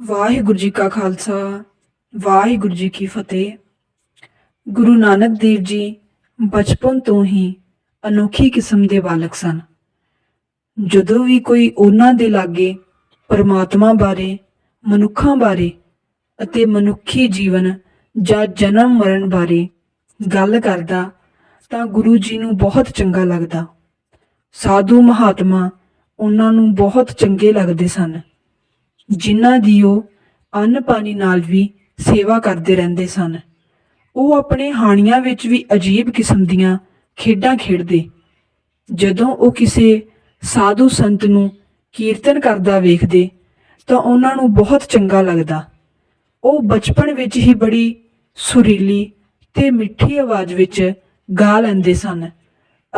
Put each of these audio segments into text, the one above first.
ਵਾਹਿਗੁਰੂ ਜੀ ਕਾ ਖਾਲਸਾ, ਵਾਹਿਗੁਰੂ ਜੀ ਕੀ ਫਤਿਹ। ਗੁਰੂ ਨਾਨਕ ਦੇਵ ਜੀ ਬਚਪਨ ਤੋਂ ਹੀ ਅਨੋਖੀ ਕਿਸਮ ਦੇ ਬਾਲਕ ਸਨ। ਜਦੋਂ ਵੀ ਕੋਈ ਉਹਨਾਂ ਦੇ ਲਾਗੇ ਪਰਮਾਤਮਾ ਬਾਰੇ, ਮਨੁੱਖਾਂ ਬਾਰੇ ਅਤੇ ਮਨੁੱਖੀ ਜੀਵਨ ਜਾਂ ਜਨਮ ਮਰਨ ਬਾਰੇ ਗੱਲ ਕਰਦਾ ਤਾਂ ਗੁਰੂ ਜੀ ਨੂੰ ਬਹੁਤ ਚੰਗਾ ਲੱਗਦਾ। ਸਾਧੂ ਮਹਾਤਮਾ ਉਹਨਾਂ ਨੂੰ ਬਹੁਤ ਚੰਗੇ ਲੱਗਦੇ ਸਨ। ਜਿਨ੍ਹਾਂ ਦੀ ਉਹ ਅੰਨ ਪਾਣੀ ਨਾਲ ਵੀ ਸੇਵਾ ਕਰਦੇ ਰਹਿੰਦੇ ਸਨ। ਉਹ ਆਪਣੇ ਹਾਣੀਆਂ ਵਿੱਚ ਵੀ ਅਜੀਬ ਕਿਸਮ ਦੀਆਂ ਖੇਡਾਂ ਖੇਡਦੇ। ਜਦੋਂ ਉਹ ਕਿਸੇ ਸਾਧੂ ਸੰਤ ਨੂੰ ਕੀਰਤਨ ਕਰਦਾ ਵੇਖਦੇ, ਤਾਂ ਉਹਨਾਂ ਨੂੰ ਬਹੁਤ ਚੰਗਾ ਲੱਗਦਾ। ਉਹ ਬਚਪਨ ਵਿੱਚ ਹੀ ਬੜੀ ਸੁਰੀਲੀ ਤੇ ਮਿੱਠੀ ਆਵਾਜ਼ ਵਿੱਚ ਗਾ ਲੈਂਦੇ ਸਨ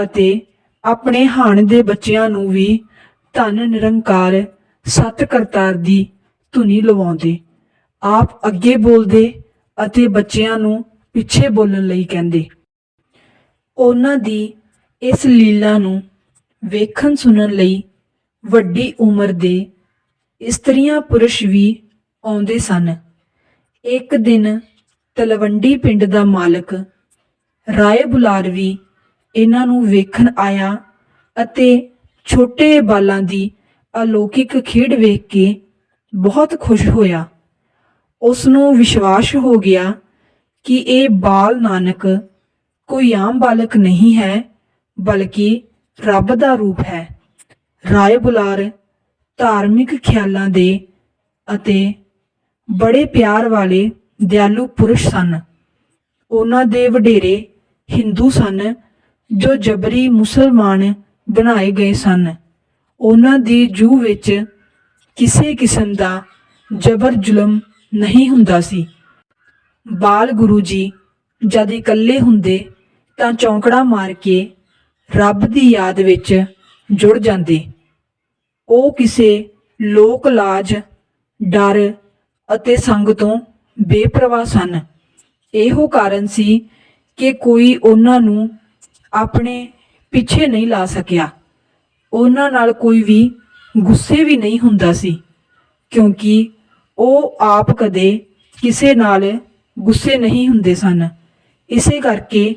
ਅਤੇ ਆਪਣੇ ਹਾਣ ਦੇ ਬੱਚਿਆਂ ਨੂੰ ਵੀ ਧੰਨ ਨਿਰੰਕਾਰ ਸਤ ਕਰਤਾਰ ਦੀ ਧੁਨੀ ਲਵਾਉਂਦੇ, ਆਪ ਅੱਗੇ ਬੋਲਦੇ ਅਤੇ ਬੱਚਿਆਂ ਨੂੰ ਪਿੱਛੇ ਬੋਲਣ ਲਈ ਕਹਿੰਦੇ। ਉਹਨਾਂ ਦੀ ਇਸ ਲੀਲਾ ਨੂੰ ਵੇਖਣ ਸੁਣਨ ਲਈ ਵੱਡੀ ਉਮਰ ਦੇ ਇਸਤਰੀਆਂ ਪੁਰਸ਼ ਵੀ ਆਉਂਦੇ ਸਨ। ਇੱਕ ਦਿਨ ਤਲਵੰਡੀ ਪਿੰਡ ਦਾ ਮਾਲਕ ਰਾਏ ਬੁਲਾਰ ਵੀ ਇਹਨਾਂ ਨੂੰ ਵੇਖਣ ਆਇਆ ਅਤੇ ਛੋਟੇ ਬਾਲਾਂ ਦੀ ਅਲੌਕਿਕ ਖੇਡ ਵੇਖ ਕੇ ਬਹੁਤ ਖੁਸ਼ ਹੋਇਆ। ਉਸ ਨੂੰ ਵਿਸ਼ਵਾਸ ਹੋ ਗਿਆ ਕਿ ਇਹ ਬਾਲ ਨਾਨਕ ਕੋਈ ਆਮ ਬਾਲਕ ਨਹੀਂ ਹੈ, ਬਲਕਿ ਰੱਬ ਦਾ ਰੂਪ ਹੈ। ਰਾਏ ਬੁਲਾਰ ਧਾਰਮਿਕ ਖਿਆਲਾਂ ਦੇ ਅਤੇ ਬੜੇ ਪਿਆਰ ਵਾਲੇ ਦਿਆਲੂ ਪੁਰਸ਼ ਸਨ। ਉਹਨਾਂ ਦੇ ਵਡੇਰੇ ਹਿੰਦੂ ਸਨ ਜੋ ਜਬਰੀ ਮੁਸਲਮਾਨ ਬਣਾਏ ਗਏ ਸਨ। ਉਹਨਾਂ ਦੀ ਜੂ ਵਿੱਚ ਕਿਸੇ ਕਿਸਮ ਦਾ ਜ਼ਬਰ ਜ਼ੁਲਮ ਨਹੀਂ ਹੁੰਦਾ ਸੀ। ਬਾਲ ਗੁਰੂ ਜੀ ਜਦ ਇਕੱਲੇ ਹੁੰਦੇ ਤਾਂ ਚੌਂਕੜਾ ਮਾਰ ਕੇ ਰੱਬ ਦੀ ਯਾਦ ਵਿੱਚ ਜੁੜ ਜਾਂਦੇ। ਉਹ ਕਿਸੇ ਲੋਕ ਲਾਜ, ਡਰ ਅਤੇ ਸੰਗ ਤੋਂ ਬੇਪਰਵਾਹ ਸਨ। ਇਹੋ ਕਾਰਨ ਸੀ ਕਿ ਕੋਈ ਉਹਨਾਂ ਨੂੰ ਆਪਣੇ ਪਿੱਛੇ ਨਹੀਂ ਲਾ ਸਕਿਆ। ਉਹਨਾਂ ਨਾਲ ਕੋਈ ਵੀ ਗੁੱਸੇ ਵੀ ਨਹੀਂ ਹੁੰਦਾ ਸੀ, ਕਿਉਂਕਿ ਉਹ ਆਪ ਕਦੇ ਕਿਸੇ ਨਾਲ ਗੁੱਸੇ ਨਹੀਂ ਹੁੰਦੇ ਸਨ। ਇਸੇ ਕਰਕੇ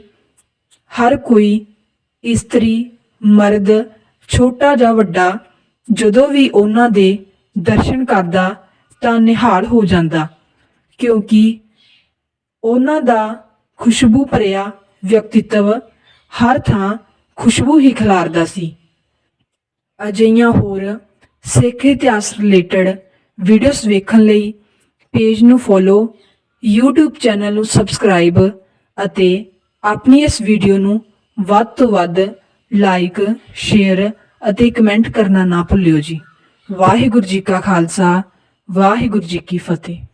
ਹਰ ਕੋਈ ਇਸਤਰੀ, ਮਰਦ, ਛੋਟਾ ਜਾਂ ਵੱਡਾ, ਜਦੋਂ ਵੀ ਉਹਨਾਂ ਦੇ ਦਰਸ਼ਨ ਕਰਦਾ ਤਾਂ ਨਿਹਾਲ ਹੋ ਜਾਂਦਾ, ਕਿਉਂਕਿ ਉਹਨਾਂ ਦਾ ਖੁਸ਼ਬੂ ਭਰਿਆ ਵਿਅਕਤੀਤਵ ਹਰ ਥਾਂ ਖੁਸ਼ਬੂ ਹੀ ਖਿਲਾਰਦਾ ਸੀ। ਅਜਿਹੀਆਂ ਹੋਰ ਸਿੱਖ ਇਤਿਹਾਸ ਰਿਲੇਟਡ ਵੀਡੀਓਜ਼ ਵੇਖਣ ਲਈ ਪੇਜ ਨੂੰ ਫੋਲੋ YouTube ਚੈਨਲ ਨੂੰ ਸਬਸਕ੍ਰਾਈਬ ਅਤੇ ਆਪਣੀ ਇਸ ਵੀਡੀਓ ਨੂੰ ਵੱਧ ਤੋਂ ਵੱਧ ਲਾਈਕ ਸ਼ੇਅਰ ਅਤੇ ਕਮੈਂਟ ਕਰਨਾ ਨਾ ਭੁੱਲਿਓ ਜੀ। ਵਾਹਿਗੁਰੂ ਜੀ ਕਾ ਖਾਲਸਾ, ਵਾਹਿਗੁਰੂ ਜੀ ਕੀ ਫਤਿਹ।